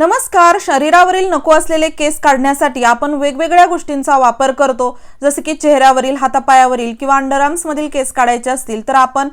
नमस्कार शरीरावरील नको असलेले केस काढण्यासाठी आपण वेगवेगळ्या गोष्टींचा वापर करतो. जसे की चेहऱ्यावरील हातापायावरील किंवा अंडरआर्म्समधील केस काढायचे असतील तर आपण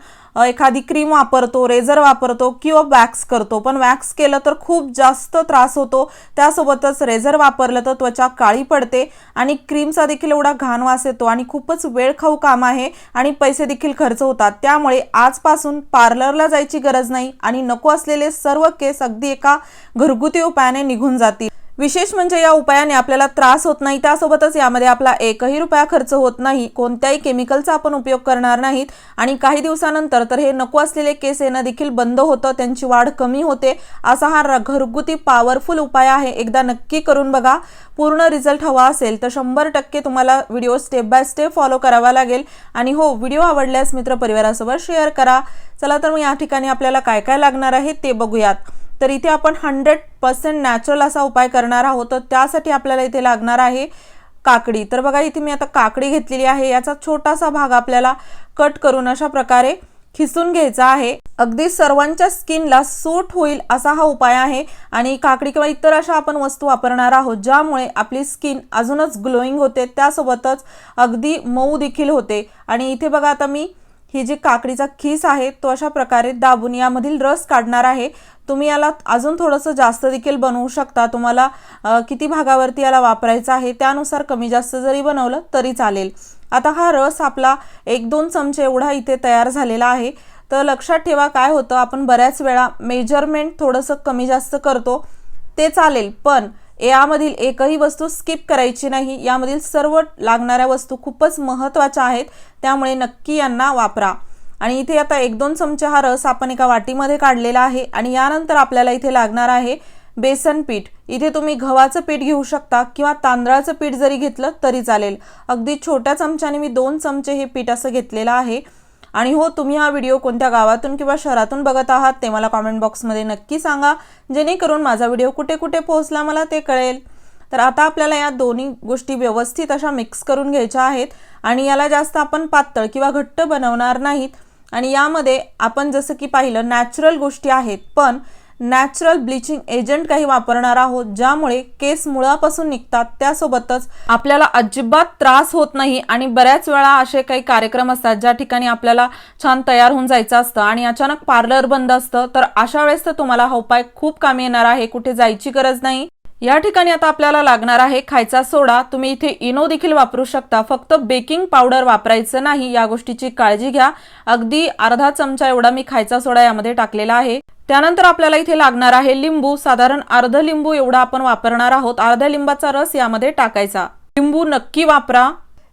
एखादी क्रीम वापरतो रेझर वापरतो किंवा वॅक्स करतो. पण वॅक्स केलं तर खूप जास्त त्रास होतो. त्यासोबतच रेझर वापरलं तर त्वचा काळी पडते आणि क्रीमचा देखील एवढा घाण वास येतो आणि खूपच वेळखाऊ काम आहे आणि पैसे देखील खर्च होतात. त्यामुळे आजपासून पार्लरला जायची गरज नाही आणि नको असलेले सर्व केस अगदी एका घरगुती उपायाने निघून जातील. विशेष म्हणजे या उपायाने आपल्याला त्रास होत नाही. त्यासोबतच यामध्ये आपला एकही रुपया खर्च होत नाही. कोणत्याही केमिकलचा आपण उपयोग करणार नाहीत. आणि काही दिवसानंतर तर हे नको असलेले केस येणं देखील बंद होतं. त्यांची वाढ कमी होते. असा हा र- घरगुती पॉवरफुल उपाय आहे. एकदा नक्की करून बघा. पूर्ण रिझल्ट हवा असेल तर शंभर टक्के तुम्हाला video step by step follow करावा लागेल. आणि हो व्हिडिओ आवडल्यास मित्र परिवारासोबत शेअर करा. चला तर मग या ठिकाणी आपल्याला काय काय लागणार आहे ते बघूयात. तर इथे आपण हंड्रेड पर्सेंट नॅचरल असा उपाय करणार आहोत. तर त्यासाठी आपल्याला इथे लागणार आहे काकडी. तर बघा इथे मी आता काकडी घेतलेली आहे. याचा छोटासा भाग आपल्याला कट करून अशा प्रकारे खिसून घ्यायचा आहे. अगदी सर्वांच्या स्किनला सूट होईल असा हा उपाय आहे. आणि काकडी किंवा इतर अशा आपण वस्तू वापरणार आहोत ज्यामुळे आपली स्किन अजूनच ग्लोईंग होते. त्यासोबतच अगदी मऊ देखील होते. आणि इथे बघा आता मी ही जी काकडीचा खीस आहे तो अशा प्रकारे दाबून यामधील रस काढणार आहे. तुम्ही याला अजून थोडंसं जास्त देखील बनवू शकता. तुम्हाला किती भागावरती याला वापरायचं आहे त्यानुसार कमी जास्त जरी बनवलं तरी चालेल. आता हा रस आपला एक दोन चमचे एवढा इथे तयार झालेला आहे. तर लक्षात ठेवा काय होतं आपण बऱ्याच वेळा मेजरमेंट थोडंसं कमी जास्त करतो ते चालेल. पण यामधील एकही वस्तू स्किप करायची नाही. यामधील सर्व लागणाऱ्या वस्तू खूपच महत्त्वाच्या आहेत. त्यामुळे नक्की यांना वापरा. आणि इथे आता एक दोन चमचे हा रस आपण एका वाटीमध्ये काढलेला आहे आणि यानंतर आपल्याला इथे लागणार आहे बेसन पीठ. इथे तुम्ही गव्हाचं पीठ घेऊ शकता किंवा तांदळाचं पीठ जरी घेतलं तरी चालेल. अगदी छोट्या चमच्याने मी दोन चमचे हे पीठ असं घेतलेलं आहे. आणि हो तुम्ही हा व्हिडिओ कोणत्या गावातून किंवा शहरातून बघत आहात ते मला कॉमेंट बॉक्समध्ये नक्की सांगा. जेणेकरून माझा व्हिडिओ कुठे कुठे पोहोचला मला ते कळेल. तर आता आपल्याला या दोन्ही गोष्टी व्यवस्थित अशा मिक्स करून घ्यायच्या आहेत. आणि याला जास्त आपण पातळ किंवा घट्ट बनवणार नाहीत. आणि यामध्ये आपण जसं की पाहिलं नॅचरल गोष्टी आहेत पण नॅचरल ब्लिचिंग एजंट काही वापरणार आहोत ज्यामुळे केस मुळापासून निघतात त्यासोबतच आपल्याला अजिबात त्रास होत नाही आणि बऱ्याच वेळा असे काही कार्यक्रम असतात ज्या ठिकाणी आपल्याला छान तयार होऊन जायचं असतं आणि अचानक पार्लर बंद असतं तर अशा वेळेस तर तुम्हाला हा उपाय खूप कामी येणार आहे कुठे जायची गरज नाही. या ठिकाणी आता आपल्याला लागणार आहे खायचा सोडा. तुम्ही इथे इनो देखील वापरू शकता. फक्त बेकिंग पावडर वापरायचं नाही या गोष्टीची काळजी घ्या. अगदी अर्धा चमचा एवढा मी खायचा सोडा यामध्ये टाकलेला आहे. त्यानंतर आपल्याला इथे लागणार आहे लिंबू. साधारण अर्ध लिंबू एवढा आपण वापरणार आहोत. अर्ध्या लिंबाचा रस यामध्ये टाकायचा. लिंबू नक्की वापरा.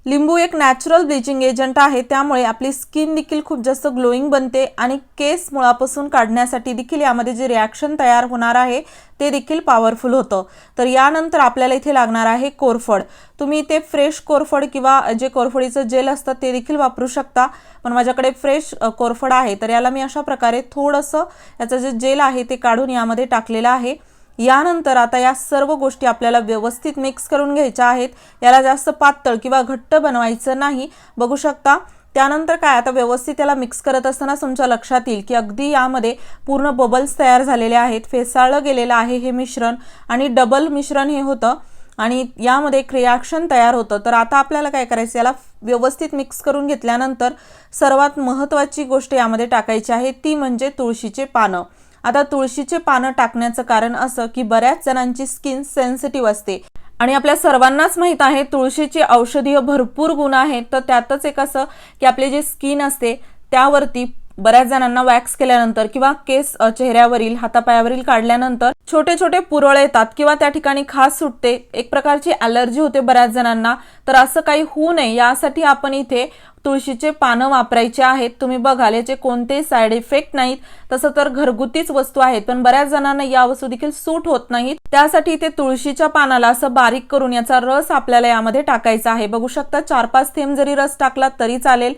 लिंबू एक नॅचरल ब्लिचिंग एजंट आहे. त्यामुळे आपली स्किन देखील खूप जास्त ग्लोईंग बनते आणि केस मुळापासून काढण्यासाठी देखील यामध्ये जे रिॲक्शन तयार होणार आहे ते देखील पॉवरफुल होतं. तर यानंतर आपल्याला इथे लागणार आहे कोरफड. तुम्ही इथे फ्रेश कोरफड किंवा जे कोरफडीचं जेल असतं ते देखील वापरू शकता. पण माझ्याकडे फ्रेश कोरफड आहे. तर याला मी अशा प्रकारे थोडंसं याचं जे जेल आहे ते काढून यामध्ये टाकलेलं आहे. यानंतर आता या सर्व गोष्टी आपल्याला व्यवस्थित मिक्स करून घ्यायच्या आहेत. याला जास्त पातळ किंवा घट्ट बनवायचं नाही. बघू शकता त्यानंतर काय आता व्यवस्थित त्याला मिक्स करत असताना तुमच्या लक्षात येईल की अगदी यामध्ये पूर्ण बबल्स तयार झालेले आहेत. फेसाळलं गेलेलं आहे हे मिश्रण आणि डबल मिश्रण हे होतं. आणि यामध्ये एक रिॲक्शन तयार होतं. तर आता आपल्याला काय करायचं याला व्यवस्थित मिक्स करून घेतल्यानंतर सर्वात महत्त्वाची गोष्ट यामध्ये टाकायची आहे ती म्हणजे तुळशीचे पानं. आता तुळशीचे पानं टाकण्याचं कारण असं की बऱ्याच जणांची स्किन सेन्सिटिव्ह असते. आणि आपल्या सर्वांनाच माहीत आहे तुळशीची औषधीय भरपूर गुण आहेत तर त्यातच एक असं की आपले जे स्किन असते त्यावरती बऱ्याच जणांना वॅक्स केल्यानंतर किंवा केस चेहऱ्यावरील हातापायावरील काढल्यानंतर छोटे छोटे पुरळ येतात किंवा त्या ठिकाणी खास सुटते. एक प्रकारची अलर्जी होते बऱ्याच जणांना. तर असं काही होऊ नये. यासाठी आपण इथे तुळशीचे पानं वापरायचे आहेत. तुम्ही बघाल याचे कोणतेही साईड इफेक्ट नाहीत. तसं तर घरगुतीच वस्तू आहेत. पण बऱ्याच जणांना या वस्तू देखील सूट होत नाहीत. त्यासाठी इथे तुळशीच्या पानाला असं बारीक करून याचा रस आपल्याला यामध्ये टाकायचा आहे. बघू शकता चार पाच थेंब जरी रस टाकला तरी चालेल.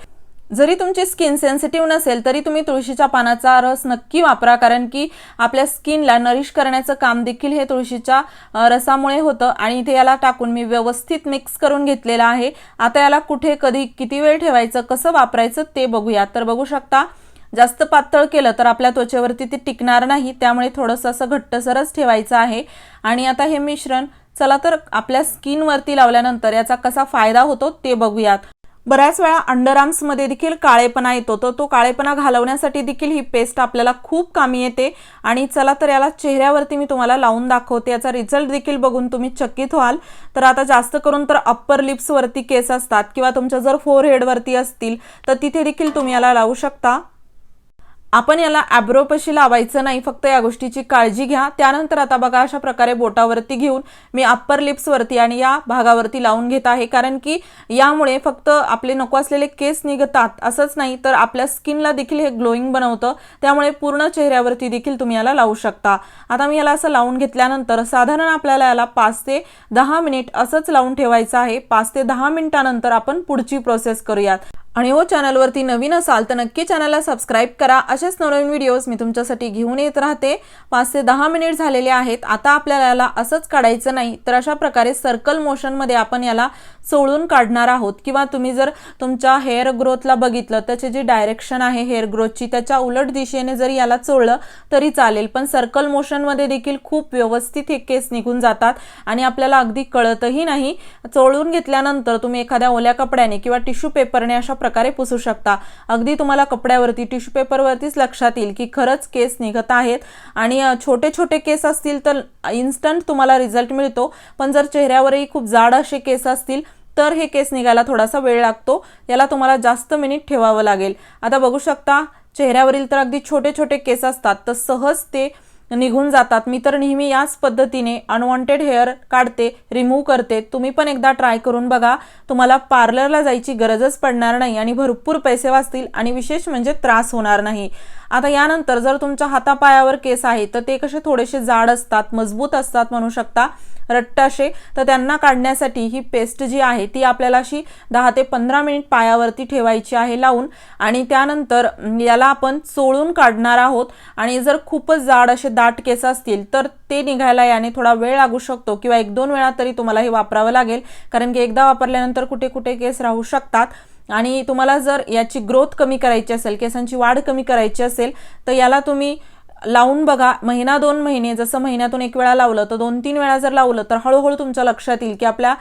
जरी तुमची स्किन सेन्सिटिव्ह नसेल तरी तुम्ही तुळशीच्या पानाचा रस नक्की वापरा. कारण की आपल्या स्किनला नरिश करण्याचं काम देखील हे तुळशीच्या रसामुळे होतं. आणि इथे याला टाकून मी व्यवस्थित मिक्स करून घेतलेलं आहे. आता याला कुठे कधी किती वेळ ठेवायचं कसं वापरायचं ते बघूया. तर बघू शकता जास्त पातळ केलं तर आपल्या त्वचेवरती ते टिकणार नाही. त्यामुळे थोडंसं असं घट्टसरच ठेवायचं आहे. आणि आता हे मिश्रण चला तर आपल्या स्किनवरती लावल्यानंतर याचा कसा फायदा होतो ते बघूयात. बऱ्याच वेळा अंडरआर्म्समध्ये देखील काळेपणा येतो. तर तो काळेपणा घालवण्यासाठी देखील ही पेस्ट आपल्याला खूप कामी येते. आणि चला तर याला चेहऱ्यावरती मी तुम्हाला लावून दाखवते. याचा रिझल्ट देखील बघून तुम्ही चकित व्हाल. तर आता जास्त करून तर अप्पर लिप्सवरती केस असतात. किंवा तुमच्या जर फोरहेडवरती असतील तर तिथे देखील तुम्ही याला लावू शकता. आपण याला ॲब्रोपशी लावायचं नाही फक्त या गोष्टीची काळजी घ्या. त्यानंतर आता बघा अशा प्रकारे बोटावरती घेऊन मी अप्पर लिप्सवरती आणि या भागावरती लावून घेत आहे. कारण की यामुळे फक्त आपले नको असलेले केस निघतात असंच नाही तर आपल्या स्किनला देखील हे ग्लोईंग बनवतं. त्यामुळे पूर्ण चेहऱ्यावरती देखील तुम्ही याला लावू शकता. आता मी याला असं लावून घेतल्यानंतर साधारण आपल्याला याला पाच ते दहा मिनिट असंच लावून ठेवायचं आहे. पाच ते दहा मिनिटानंतर आपण पुढची प्रोसेस करूयात. आणि हो चॅनलवरती नवीन असाल तर नक्की चॅनलला सबस्क्राईब करा. असेच नवीन व्हिडिओज मी तुमच्यासाठी घेऊन येत राहते. पाच ते दहा मिनिट झालेले आहेत. आता आपल्याला याला असंच काढायचं नाही तर अशा प्रकारे सर्कल मोशनमध्ये आपण याला चोळून काढणार आहोत. किंवा तुम्ही जर तुमच्या हेअर ग्रोथला बघितलं त्याचे जे डायरेक्शन आहे हेअर ग्रोथची त्याच्या उलट दिशेने जरी याला चोळलं तरी चालेल. पण सर्कल मोशनमध्ये देखील खूप व्यवस्थित हे केस निघून जातात. आणि आपल्याला अगदी कळतही नाही. चोळून घेतल्यानंतर तुम्ही एखाद्या ओल्या कपड्याने किंवा टिश्यू पेपरने अशा प्रकारे पुसू शकता. अगदी तुम्हाला कपड्यावरती टिश्यू पेपरवरतीच लक्षात येईल की खरंच केस निघत आहेत. आणि छोटे छोटे केस असतील तर इन्स्टंट तुम्हाला रिझल्ट मिळतो. पण जर चेहऱ्यावरही खूप जाड असे केस असतील तर हे केस निघायला थोडासा वेळ लागतो. याला तुम्हाला जास्त मिनिट ठेवावं लागेल. आता बघू शकता चेहऱ्यावरील तर अगदी छोटे छोटे केस असतात. तर सहज ते निघून जातात. मी तर नेहमी याच पद्धतीने अनवॉन्टेड हेअर काढते रिमूव्ह करते. तुम्ही पण एकदा ट्राय करून बघा. तुम्हाला पार्लरला जायची गरजच पडणार नाही आणि भरपूर पैसे वाचतील आणि विशेष म्हणजे त्रास होणार नाही. आता यानंतर जर तुमच्या हातापायावर केस आहे तर ते कसे थोडेसे जाड असतात मजबूत असतात म्हणू शकता. रट्ट असे तर त्यांना काढण्यासाठी ही पेस्ट जी आहे ती आपल्याला अशी दहा ते पंधरा मिनिट पायावरती ठेवायची आहे लावून. आणि त्यानंतर याला आपण चोळून काढणार आहोत. आणि जर खूपच जाड असे दाट केस असतील तर ते निघायला याने थोडा वेळ लागू शकतो किंवा एक दोन वेळा तरी तुम्हाला हे वापरावं लागेल. कारण की एकदा वापरल्यानंतर कुठे कुठे केस राहू शकतात. आणि तुम्हाला जर याची ग्रोथ कमी करायची असेल केसांची वाढ कमी करायची असेल तर याला तुम्ही लावून बघा. महिना दोन महिने जसं महिन्यातून एक वेळा लावलं तर दोन तीन वेळा जर लावलं तर हळूहळू तुमच्या लक्षात येईल की आपल्या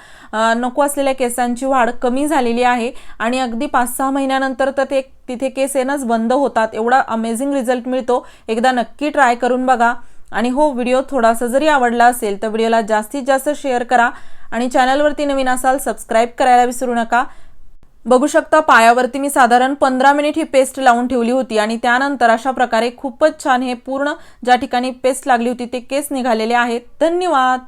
नको असलेल्या केसांची वाढ कमी झालेली आहे. आणि अगदी पाच सहा महिन्यानंतर तर ते तिथे केस येणंच बंद होतात. एवढा अमेझिंग रिझल्ट मिळतो. एकदा नक्की ट्राय करून बघा. आणि हो व्हिडिओ थोडासा जरी आवडला असेल तर व्हिडिओला जास्तीत जास्त शेअर करा. आणि चॅनलवरती नवीन असाल सबस्क्राईब करायला विसरू नका. बघू शकता पायावरती मी साधारण पंधरा मिनिट ही पेस्ट लावून ठेवली होती आणि त्यानंतर अशा प्रकारे खूपच छान हे पूर्ण ज्या ठिकाणी पेस्ट लागली होती ते केस निघालेले आहेत. धन्यवाद.